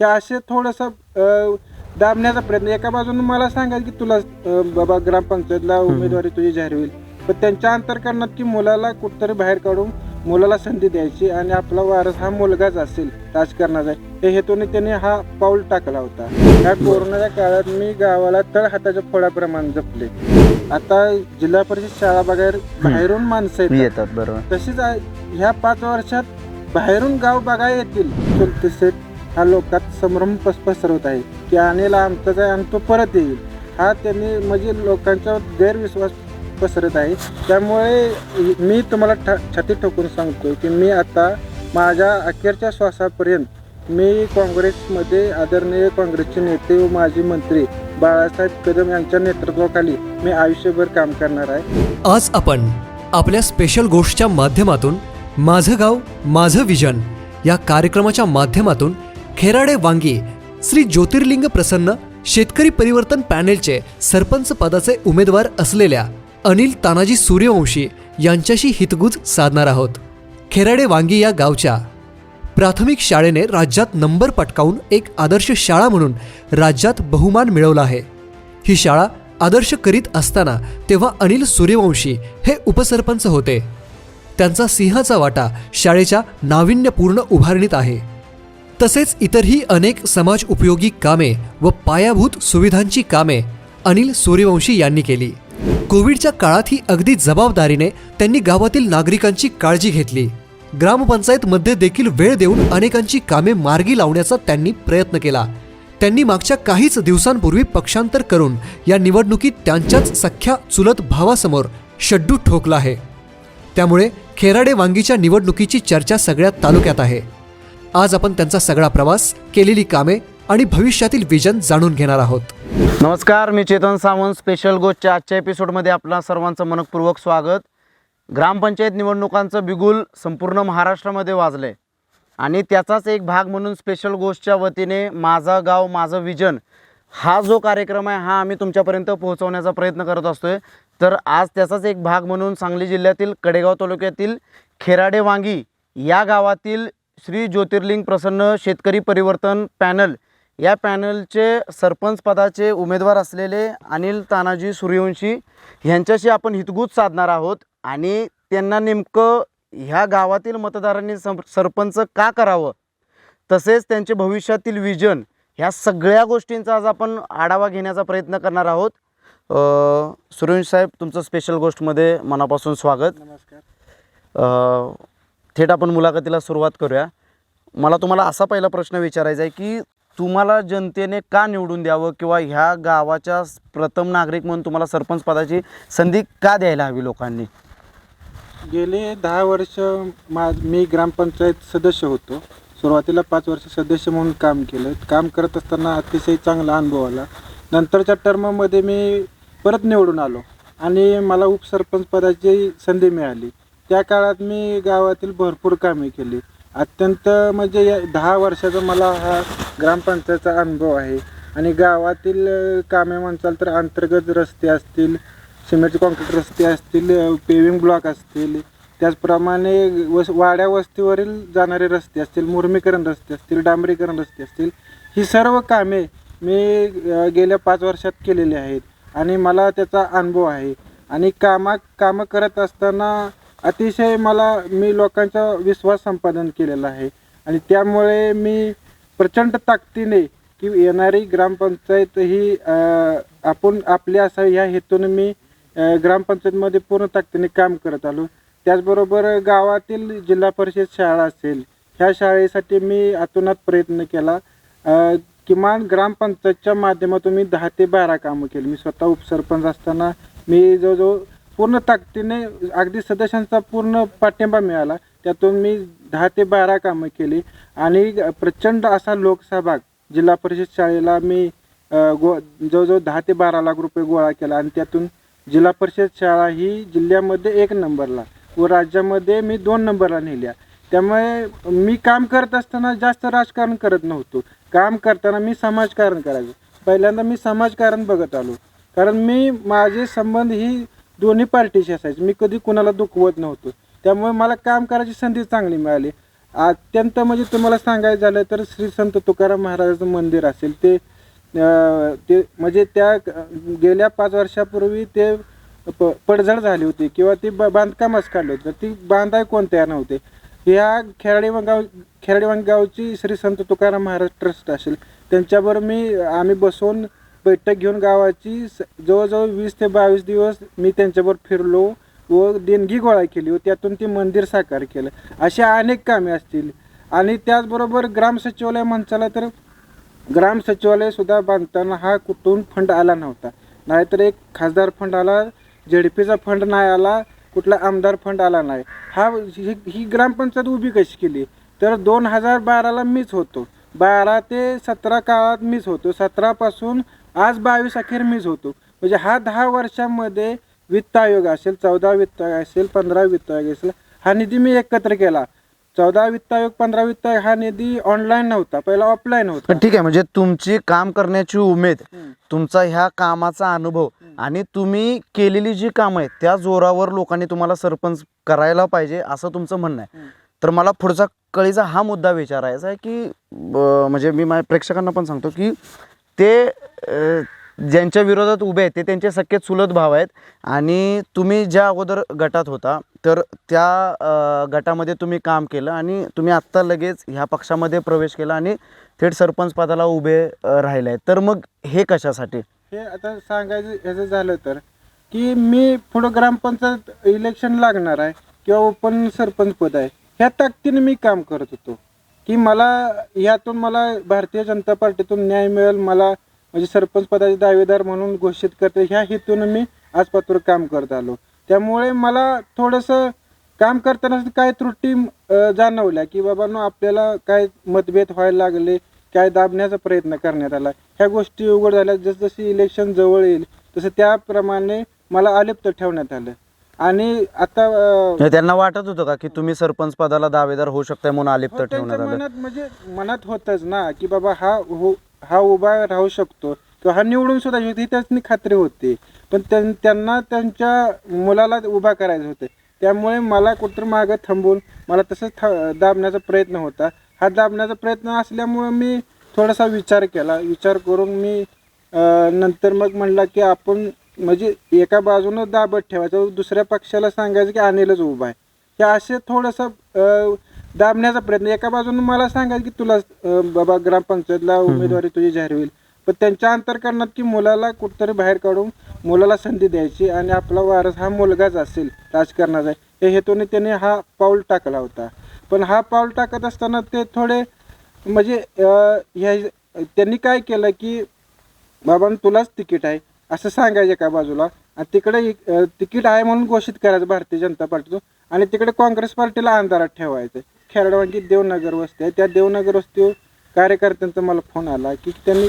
हे असे थोडंसं दाबण्याचा प्रयत्न. एका बाजूने मला सांगायचं की तुला बाबा ग्रामपंचायतला उमेदवारी तुझी जाहीर होईल. पण त्यांच्या अंतर्करणात की मुलाला कुठतरी बाहेर काढून मुलाला संधी द्यायची आणि आपला वारस हा मुलगाच असेल राजकारणाचा हे हेतूने त्यांनी हा पाऊल टाकला होता. या कोरोनाच्या काळात मी गावाला तळ हाताच्या फोडाप्रमाणे जपले. आता जिल्हा परिषद शाळा बघायला बाहेरून माणसं येतात. बरोबर. तशीच ह्या पाच वर्षात बाहेरून गाव बघायला येतील. हा लोकात संभ्रम पस पसरवत आहे. की अनिल आमचाच आहे आणि तो परत येईल. हा त्यांनी म्हणजे लोकांचा गैरविश्वास पसरत आहे. त्यामुळे मी तुम्हाला ठा छाती ठोकून सांगतो की मी आता माझ्या अखेरच्या श्वासापर्यंत मी काँग्रेसमध्ये आदरणीय काँग्रेसचे नेते व माजी मंत्री बाळासाहेब कदम यांच्या नेतृत्वाखाली मी आयुष्यभर काम करणार आहे. आज आपण आपल्या स्पेशल गोष्टच्या माध्यमातून माझं गाव माझं विजन या कार्यक्रमाच्या माध्यमातून खेराडे वांगी श्री ज्योतिर्लिंग प्रसन्न शेतकरी परिवर्तन पॅनेलचे सरपंच पदाचे उमेदवार असलेल्या अनिल तानाजी सूर्यवंशी यांच्याशी हितगुज साधणार आहोत. खेराडे वांगी या गावच्या प्राथमिक शाळेने राज्यात नंबर पटकावून एक आदर्श शाळा म्हणून राज्यात बहुमान मिळवला आहे. ही शाळा आदर्श करीत असताना तेव्हा अनिल सूर्यवंशी हे उपसरपंच होते. त्यांचा सिंहाचा वाटा शाळेच्या नाविन्यपूर्ण उभारणीत आहे. तसेच इतरही अनेक समाज उपयोगी कामे व पायाभूत सुविधांची कामे अनिल सूर्यवंशी यांनी केली. कोविडच्या काळात ही अगदी जबाबदारीने त्यांनी गावातील नागरिकांची काळजी घेतली. ग्रामपंचायतमध्ये देखील वेळ देऊन अनेकांची कामे मार्गी लावण्याचा त्यांनी प्रयत्न केला. त्यांनी मागच्या काहीच दिवसांपूर्वी पक्षांतर करून या निवडणुकीत त्यांच्याच सख्या चुलत भावासमोर शड्डू ठोकला आहे. त्यामुळे खेराडे वांगीच्या निवडणुकीची चर्चा सगळ्या तालुक्यात आहे. आज आपण त्यांचा सगळा प्रवास केलेली कामे आणि भविष्यातील विजन जाणून घेणार आहोत. नमस्कार मी चेतन सावंत स्पेशल गोष्टच्या आजच्या एपिसोडमध्ये आपल्या सर्वांचं मनपूर्वक स्वागत. ग्रामपंचायत निवडणुकांचं बिगुल संपूर्ण महाराष्ट्रामध्ये वाजलं आहे आणि त्याचाच एक भाग म्हणून स्पेशल गोष्टच्या वतीने माझा गाव माझं विजन हा जो कार्यक्रम आहे हा आम्ही तुमच्यापर्यंत पोहोचवण्याचा प्रयत्न करत असतो आहे तर आज त्याचाच एक भाग म्हणून सांगली जिल्ह्यातील कडेगाव तालुक्यातील खेराडे वांगी या गावातील श्री ज्योतिर्लिंग प्रसन्न शेतकरी परिवर्तन पॅनल. या पॅनलचे सरपंच पदाचे उमेदवार असलेले अनिल तानाजी सूर्यवंशी ह्यांच्याशी आपण हितगुज साधणार आहोत आणि त्यांना नेमकं ह्या गावातील मतदारांनी सं सरपंच का करावं? तसेच त्यांचे भविष्यातील विजन ह्या सगळ्या गोष्टींचा आज आपण आढावा घेण्याचा प्रयत्न करणार आहोत. सूर्यवंशी साहेब तुमचं स्पेशल गोष्टमध्ये मनापासून स्वागत. नमस्कार. थेट आपण मुलाखतीला सुरुवात करूया. मला तुम्हाला असा पहिला प्रश्न विचारायचा आहे की तुम्हाला जनतेने का निवडून द्यावं किंवा ह्या गावाच्या प्रथम नागरिक म्हणून तुम्हाला सरपंच पदाची संधी का द्यायला हवी लोकांनी? गेले दहा वर्ष मा मी ग्रामपंचायत सदस्य होतो. सुरुवातीला पाच वर्ष सदस्य म्हणून काम केलं. काम करत असताना अतिशय चांगला अनुभव आला. नंतरच्या टर्ममध्ये मी परत निवडून आलो आणि मला उपसरपंच पदाची संधी मिळाली. त्या काळात मी गावातील भरपूर कामे केली. अत्यंत म्हणजे या दहा वर्षाचा मला हा ग्रामपंचायतचा अनुभव आहे. आणि गावातील कामे म्हणचाल तर अंतर्गत रस्ते असतील सिमेंटचे कॉन्क्रीट रस्ते असतील पेविंग ब्लॉक असतील त्याचप्रमाणे वस वाड्या वस्तीवरील जाणारे रस्ते असतील मुरमीकरण रस्ते असतील डांबरीकरण रस्ते असतील ही सर्व कामे मी गेल्या पाच वर्षात केलेली आहेत. आणि मला त्याचा अनुभव आहे. आणि कामा कामं करत असताना अतिशय मला मी लोकांचा विश्वास संपादन केलेला आहे. आणि त्यामुळे मी प्रचंड ताकदीने की येणारी ग्रामपंचायत ही आपण आपली असावी ह्या हेतून मी ग्रामपंचायतमध्ये पूर्ण ताकदीने काम करत आलो. त्याचबरोबर गावातील जिल्हा परिषद शाळा असेल ह्या शाळेसाठी मी अतोनात प्रयत्न केला. किमान ग्रामपंचायतच्या माध्यमातून मी दहा ते बारा कामं केली. मी स्वतः उपसरपंच असताना मी जवळजवळ पूर्ण ताकदीने अगदी सदस्यांचा पूर्ण पाठिंबा मिळाला. त्यातून मी दहा ते बारा कामं केली. आणि प्रचंड असा लोकसहभाग जिल्हा परिषद शाळेला मी गो जवळजवळ दहा ते बारा लाख रुपये गोळा केला. आणि त्यातून जिल्हा परिषद शाळा ही जिल्ह्यामध्ये एक नंबरला व राज्यामध्ये मी दोन नंबरला नेल्या. त्यामुळे मी काम करत असताना जास्त राजकारण करत नव्हतो. काम करताना मी समाजकारण करायचो. पहिल्यांदा मी समाजकारण बघत आलो. कारण मी माझे संबंध ही दोन्ही पार्टीशी असायचे. मी कधी कुणाला दुखवत नव्हतो. त्यामुळे मला काम करायची संधी चांगली मिळाली. अत्यंत म्हणजे तुम्हाला सांगायचं झालं तर श्री संत तुकाराम महाराजाचं मंदिर असेल ते ते म्हणजे त्या गेल्या पाच वर्षापूर्वी ते प पडझड झाली होती किंवा ती ब बांधकामच काढलं होतं. ती बांधाय कोण तयार नव्हते. ह्या खेराडेवांग गाव श्री संत तुकाराम महाराज ट्रस्ट असेल. त्यांच्याबरोबर मी आम्ही बसून बैठक घेऊन गावाची स- जवळजवळ वीस ते बावीस दिवस मी त्यांच्याबरोबर फिरलो व देणगी गोळा केली व त्यातून ते मंदिर साकार केलं. अशी अनेक कामे असतील. आणि त्याचबरोबर ग्राम सचिवालय म्हणचाला तर ग्राम सचिवालय सुद्धा बांधताना हा कुठून फंड आला नव्हता. नाहीतर एक खासदार फंड आला झेडपीचा फंड नाही आला कुठला आमदार फंड आला नाही. हा ही ही ग्रामपंचायत उभी कशी केली? तर दोन हजार बाराला मीच होतो. बारा ते सतरा काळात मीच होतो. सतरापासून आज बावीस अखेर मीच होतो. म्हणजे हा दहा वर्षामध्ये वित्त आयोग असेल चौदा वित्त आयोग असेल पंधरा वित्त आयोग असेल हा निधी मी एकत्र केला. चौदा वित्त आयोग पंधरा वित्त आयोग हा निधी ऑनलाईन नव्हता पहिला ऑफलाईन होता. ठीक आहे म्हणजे तुमची काम करण्याची उमेद. तुमचा ह्या कामाचा अनुभव आणि तुम्ही केलेली जी कामं आहेत त्या जोरावर लोकांनी तुम्हाला सरपंच करायला पाहिजे असं तुमचं म्हणणं आहे. तर मला पुढचा कळीचा हा मुद्दा विचारायचा आहे की म्हणजे मी माझ्या प्रेक्षकांना पण सांगतो की ते ज्यांच्या विरोधात उभे आहेत ते त्यांचे सख्खे चुलत भाव आहेत. आणि तुम्ही ज्या अगोदर गटात होता तर त्या गटामध्ये तुम्ही काम केलं आणि तुम्ही आत्ता लगेच ह्या पक्षामध्ये प्रवेश केला आणि थेट सरपंच पदाला उभे राहिले आहेत. तर मग हे कशासाठी? हे आता सांगायचं याचं झालं तर की मी पुढं ग्रामपंचायत इलेक्शन लागणार आहे किंवा ओपन सरपंच पद आहे ह्या ताकदीने मी काम करत होतो. की मला यातून मला भारतीय जनता पार्टीतून न्याय मिळेल मला म्हणजे सरपंच पदाचे दावेदार म्हणून घोषित करते ह्या हेतून मी आजपासून काम करत आलो. त्यामुळे मला थोडंसं काम करताना काय त्रुटी जाणवल्या की बाबांनो आपल्याला काय मतभेद व्हायला लागले काय दाबण्याचा प्रयत्न करण्यात आला. ह्या गोष्टी उघड झाल्या. जसजशी इलेक्शन जवळ येईल तसं त्याप्रमाणे मला अलिप्त ठेवण्यात आलं. आणि आता अं, म्हणजे त्यांना वाटत होतं का की तुम्ही सरपंच पदाला दावेदार होऊ शकताय म्हणून अलिप्त हो, ठेवण्यात त्यांच्या आलं? मनात म्हणजे मनात होतच ना की बाबा हा हो हा उभा राहू शकतो. किंवा हा निवडून सुद्धा येऊ शकतो. ही त्याची खात्री होती. पण त्यां- त्यांना त्यांच्या मुलाला उभा करायचं होतं. त्यामुळे मला कुठं मागं थांबून मला तसंच था दाबण्याचा प्रयत्न होता. हा दाबण्याचा प्रयत्न असल्यामुळे मी थोडासा विचार केला. विचार करून मी अं, नंतर मग म्हणला की आपण म्हणजे एका बाजूनं दाबत ठेवायचं दुसऱ्या पक्षाला सांगायचं की अनिलच उभा आहे. हे असे थोडंसं दाबण्याचा प्रयत्न. एका बाजूने मला सांगायचं की तुला बाबा ग्रामपंचायतला उमेदवारी तुझी जाहीर होईल. पण त्यांच्या अंतर्करणात की मुलाला कुठतरी बाहेर काढून मुलाला संधी द्यायची आणि आपला वारस हा मुलगाच असेल राजकारणाचा हे हेतूने त्याने हा पाऊल टाकला होता. पण हा पाऊल टाकत असताना ते थोडे म्हणजे ह्या त्यांनी काय केलं की बाबा तुलाच तिकीट आहे. असं सांगायचं एका बाजूला? आणि तिकडे तिकीट आहे म्हणून घोषित करायचं भारतीय जनता पार्टीचं आणि तिकडे काँग्रेस पार्टीला अंधारात ठेवायचं खेरडवांची देवनगर वस्ती आहे. त्या देवनगर वस्तीवर कार्यकर्त्यांचा मला फोन आला की त्यांनी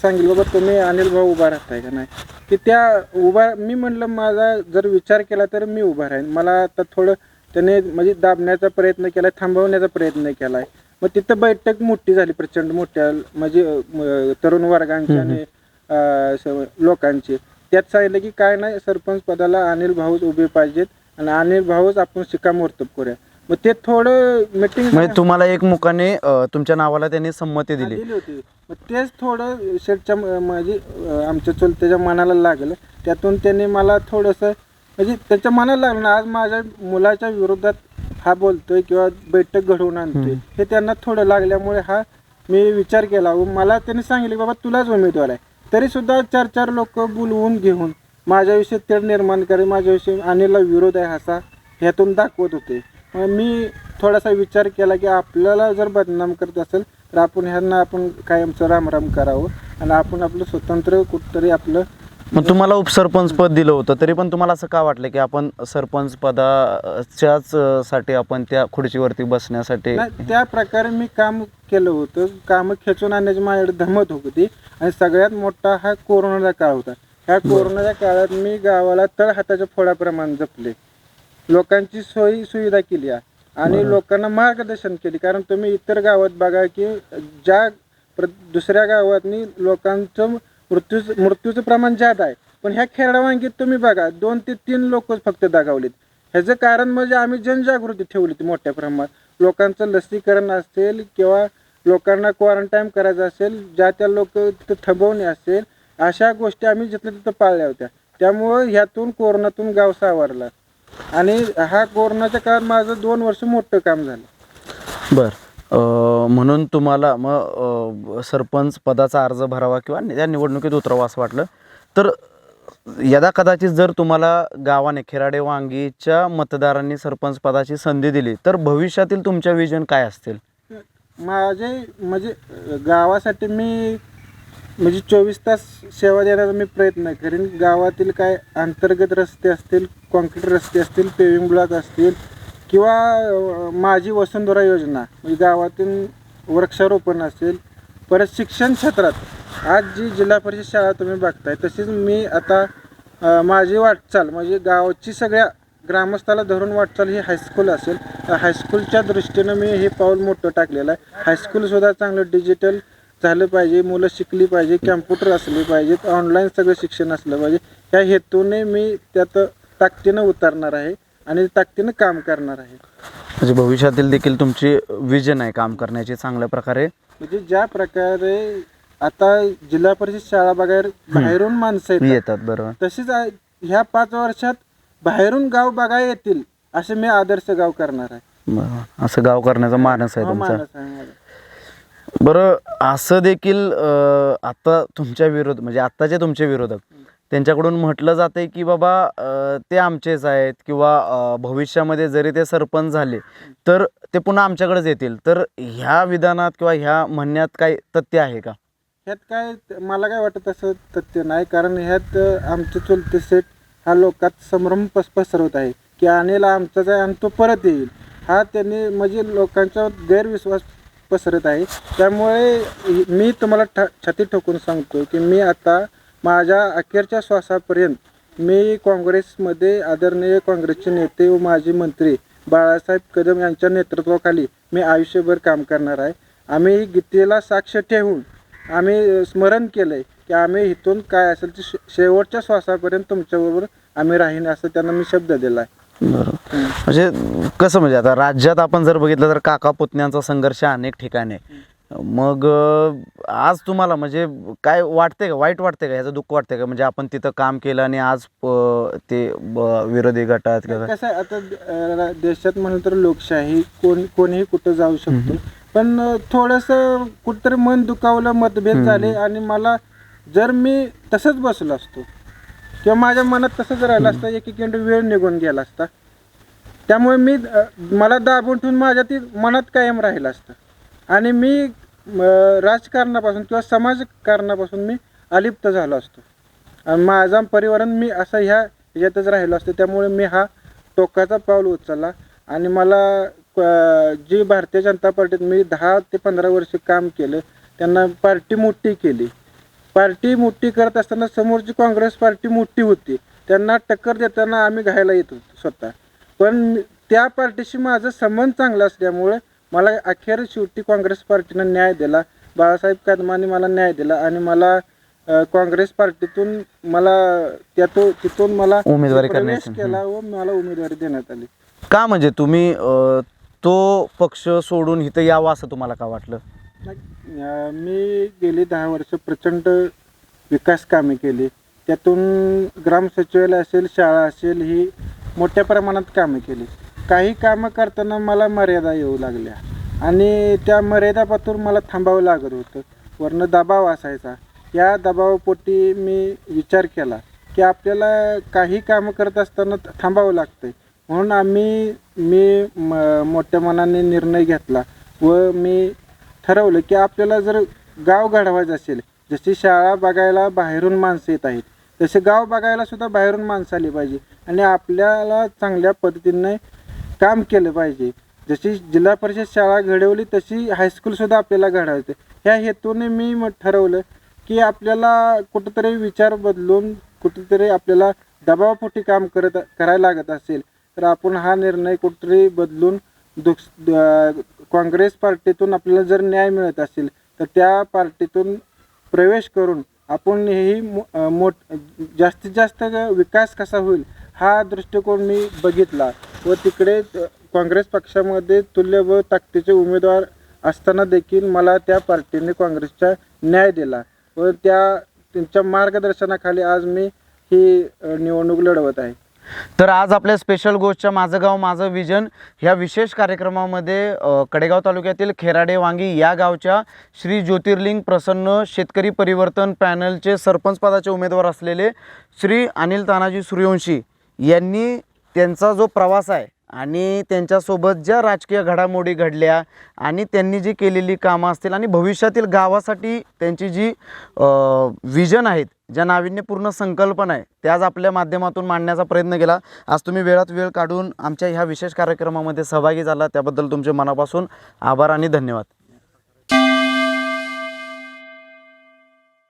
सांगितलं बाबा तुम्ही अनिल भाऊ उभा राहताय का नाही? की त्या उभा मी म्हणलं माझा जर विचार केला तर मी उभा राहीन. मला आता थोडं त्याने म्हणजे दाबण्याचा प्रयत्न केला थांबवण्याचा प्रयत्न केला आहे मग तिथं बैठक मोठी झाली प्रचंड मोठ्या म्हणजे तरुण वर्गांची आणि लोकांची. त्यात सांगितलं की काय नाही सरपंच पदाला अनिल भाऊच उभे पाहिजेत आणि अनिल भाऊच आपण शिक्कामोर्तब करूया. मग ते थोडं मिटिंग म्हणजे तुम्हाला एक मुखाने तुमच्या नावाला त्यांनी संमती दिली. दिली होती. मग तेच थोडं शेटच्या म्हणजे आमच्या चुलत्याच्या मनाला लागलं. त्यातून त्यांनी मला थोडंसं म्हणजे त्याच्या मनाला लागलं ना, आज माझ्या मुलाच्या विरोधात हा बोलतोय किंवा बैठक घडवून आणतोय. हे त्यांना थोडं लागल्यामुळे हा मी विचार केला व मला त्यांनी सांगितले बाबा तुलाच उमेदवार आहे. तरीसुद्धा चार चार लोक बोलवून घेऊन माझ्याविषयी तेढ निर्माण करे माझ्याविषयी अनिलला विरोध आहे असा ह्यातून दाखवत होते. मग मी थोडासा विचार केला की आपल्याला जर बदनाम करत असेल तर आपण ह्यांना आपण कायमचं रामराम करावं आणि आपण आपलं स्वतंत्र कुठंतरी आपलं मग तुम्हाला उपसरपंच पद दिलं होतं तरी पण तुम्हाला असं का वाटलं की आपण सरपंच पदाच्याच साठी आपण त्या खुर्चीवरती बसण्यासाठी नाही त्या प्रकारे मी काम केलं होतं. कामं खेचून आणण्याची माझ्याकडे धमत होती आणि सगळ्यात मोठा हा कोरोनाचा काळ होता. ह्या कोरोनाच्या काळात मी गावाला तळ हाताच्या फोडाप्रमाणे जपले. लोकांची सोयी सुविधा केली आहे आणि लोकांना मार्गदर्शन केली. कारण तुम्ही इतर गावात बघा की ज्या प्र दुसऱ्या गावातनी लोकांचं मृत्यू मृत्यूचं प्रमाण ज्यादा आहे. पण ह्या खेळावांगीत तुम्ही बघा दोन ते तीन लोकच फक्त दगावलेत. ह्याचं कारण म्हणजे आम्ही जनजागृती ठेवली होती मोठ्या प्रमाणात. लोकांचं लसीकरण असेल किंवा लोकांना क्वारंटाईन करायचं असेल ज्या त्या लोक तिथं थांबवणे असेल अशा गोष्टी आम्ही जिथल्या तिथं पाळल्या होत्या. त्यामुळं ह्यातून कोरोनातून गाव सावरला. आणि हा कोरोनाच्या काळात माझं दोन वर्ष मोठं काम झालं. बरं. म्हणून तुम्हाला मग सरपंच पदाचा अर्ज भरावा किंवा त्या निवडणुकीत उतरावा असं वाटलं. तर यदा कदाचित जर तुम्हाला गावाने खेराडे वांगीच्या मतदारांनी सरपंच पदाची संधी दिली तर भविष्यातील तुमच्या विजन काय असतील? माझे म्हणजे गावासाठी मी म्हणजे चोवीस तास सेवा देण्याचा मी प्रयत्न करेन. गावातील काय अंतर्गत रस्ते असतील कॉन्क्रीट रस्ते असतील पेविंग ब्लॉक असतील किंवा अ, माझी वसुंधरा योजना म्हणजे वृक्षारोपण असेल परत शिक्षण क्षेत्रात आज जी जिल्हा परिषद शाळा तुम्ही बघताय तशीच मी आता अ, माझी वाटचाल म्हणजे गावाची सगळ्या ग्रामस्थाला धरून वाटचाल ही हायस्कूल असेल तर हायस्कूलच्या दृष्टीनं मी हे पाऊल मोठं टाकलेलं आहे. हायस्कूलसुद्धा चांगलं डिजिटल झालं पाहिजे मुलं शिकली पाहिजे कॅम्प्युटर असले पाहिजेत ऑनलाईन सगळं शिक्षण असलं पाहिजे. ह्या हेतूने मी त्यात ताकदीनं उतरणार आहे. आणि ताकदीनं काम करणार आहे. म्हणजे भविष्यातील देखील तुमची विजन आहे काम करण्याची चांगल्या प्रकारे. म्हणजे ज्या प्रकारे आता जिल्हा परिषद शाळा बघायला बाहेरून माणसं येतात येतात बरोबर. तशीच आ- ह्या पाच वर्षात बाहेरून गाव बघायला येतील असे मी आदर्श गाव करणार आहे. बरोबर. असं गाव करण्याचा मानस आहे हा तुमचा. मानस आहे माझा. बरं असं देखील अं, आता तुमच्या विरोध म्हणजे आत्ताचे तुमचे विरोधक त्यांच्याकडून म्हटलं जातं आहे की बाबा ते आमचेच आहेत किंवा भविष्यामध्ये जरी ते सरपंच झाले तर ते पुन्हा आमच्याकडेच येतील. तर ह्या विधानात किंवा ह्या म्हणण्यात काही तथ्य आहे का? ह्यात काय मला काय वाटत असं तथ्य नाही. कारण ह्यात आमचे चुलते सेट हा लोकात संभ्रम पस पसरवत आहे. की अनिल आमचाच आहे आणि तो परत येईल. हा त्यांनी म्हणजे लोकांचा गैरविश्वास पसरत आहे. त्यामुळे मी तुम्हाला ठ छाती ठोकून सांगतो की मी आता माझ्या अखेरच्या श्वासापर्यंत मी काँग्रेसमध्ये आदरणीय काँग्रेसचे नेते व माजी मंत्री बाळासाहेब कदम यांच्या नेतृत्वाखाली मी आयुष्यभर काम करणार आहे. आम्ही गीतेला साक्ष ठेवून आम्ही स्मरण केलंय की आम्ही इथून काय असेल ते शे- शेवटच्या श्वासापर्यंत तुमच्याबरोबर आम्ही राहीन असं त्यांना मी शब्द दिला आहे. बरोबर. म्हणजे कसं म्हणजे आता राज्यात आपण जर बघितलं तर काका पुतण्यांचा संघर्ष अनेक ठिकाणी आहे. मग आज तुम्हाला म्हणजे काय वाटते का? वाईट वाटते का? ह्याचं दुःख वाटते का? म्हणजे आपण तिथं काम केलं आणि आज ते ब- विरोधी गटात किंवा कसं आहे आता अं, देशात म्हणलं तर लोकशाही कोण कोणीही कुठं जाऊ शकतो. पण थोडंसं कुठंतरी मन दुखावलं मतभेद झाले आणि मला जर मी तसंच बसलो असतो किंवा माझ्या मनात तसंच राहिलं असतं एक एक वेळ निघून गेला असता त्यामुळे मी अ, मला दाबून ठेवून माझ्या ती मनात कायम राहिलं असतं. आणि मी राजकारणापासून किंवा समाजकारणापासून मी अलिप्त झालो असतो. आणि माझा परिवारण मी असं ह्या ह्याच्यातच राहिलो असतो. त्यामुळे मी हा टोकाचा पाऊल उचलला. आणि मला जी भारतीय जनता पार्टीत मी दहा ते पंधरा वर्ष काम केलं त्यांना पार्टी मोठी केली. पार्टी मोठी करत असताना समोरची काँग्रेस पार्टी मोठी होती त्यांना टक्कर देताना आम्ही घायला येत होतो स्वतः. पण त्या पार्टीशी माझं संबंध चांगला असल्यामुळे मला अखेर शेवटी काँग्रेस पार्टीनं न्याय दिला. बाळासाहेब कदमाने मला न्याय दिला आणि मला अ, काँग्रेस पार्टीतून मला त्यातून तिथून मला उमेदवारी प्रवेश करण्याची. केला व मला उमेदवारी देण्यात आली. का म्हणजे तुम्ही अं, तो पक्ष सोडून इथं यावं असं तुम्हाला का वाटलं? अं, मी गेली दहा वर्ष प्रचंड विकास कामे केली. त्यातून ग्राम सचिवालय असेल शाळा असेल ही मोठ्या प्रमाणात कामे केली. काही कामं करताना मला मर्यादा येऊ लागल्या. आणि त्या मर्यादापासून मला थांबावं लागत होतं. वरनं दबाव असायचा. या दबावापोटी मी विचार केला की आपल्याला काही कामं करत असताना थांबावं लागतं म्हणून आम्ही मी म मोठ्या मनाने निर्णय घेतला व मी ठरवलं की आपल्याला जर गाव घडवायचं असेल जशी शाळा बघायला बाहेरून माणसं येत आहेत तसे गाव बघायला सुद्धा बाहेरून माणसं आली पाहिजे. आणि आपल्याला चांगल्या पद्धतीने काम केलं पाहिजे. जशी जिल्हा परिषद शाळा घडवली तशी हायस्कूलसुद्धा आपल्याला घडायचं ह्या हेतूने मी मग ठरवलं की आपल्याला कुठंतरी विचार बदलून कुठंतरी आपल्याला दबावापोटी काम करत करायला लागत असेल तर आपण हा निर्णय कुठंतरी बदलून दुस काँग्रेस पार्टीतून आपल्याला जर न्याय मिळत असेल तर त्या पार्टीतून प्रवेश करून आपण ही मो- मोठ जास्तीत जास्त विकास कसा होईल हा दृष्टिकोन मी बघितला व तिकडे काँग्रेस पक्षामध्ये तुल्य व ताकदीचे उमेदवार असताना देखील मला त्या पार्टीने काँग्रेसचा न्याय दिला व त्या त्यांच्या मार्गदर्शनाखाली आज मी ही निवडणूक लढवत आहे. तर आज आपल्या स्पेशल गोष्टच्या माझं गाव माझं विजन ह्या विशेष कार्यक्रमामध्ये कडेगाव तालुक्यातील खेराडे वांगी या गावच्या श्री ज्योतिर्लिंग प्रसन्न शेतकरी परिवर्तन पॅनलचे सरपंच पदाचे उमेदवार असलेले श्री अनिल तानाजी सूर्यवंशी यांनी त्यांचा जो प्रवास आहे आणि त्यांच्यासोबत ज्या राजकीय घडामोडी घडल्या आणि त्यांनी जी केलेली कामं असतील आणि भविष्यातील गावासाठी त्यांची जी विजन आहेत ज्या नाविन्यपूर्ण संकल्पना आहे त्या आज आपल्या माध्यमातून मांडण्याचा प्रयत्न केला. आज तुम्ही वेळात वेळ काढून आमच्या ह्या विशेष कार्यक्रमामध्ये सहभागी झाला. त्याबद्दल तुमचे मनापासून आभार आणि धन्यवाद.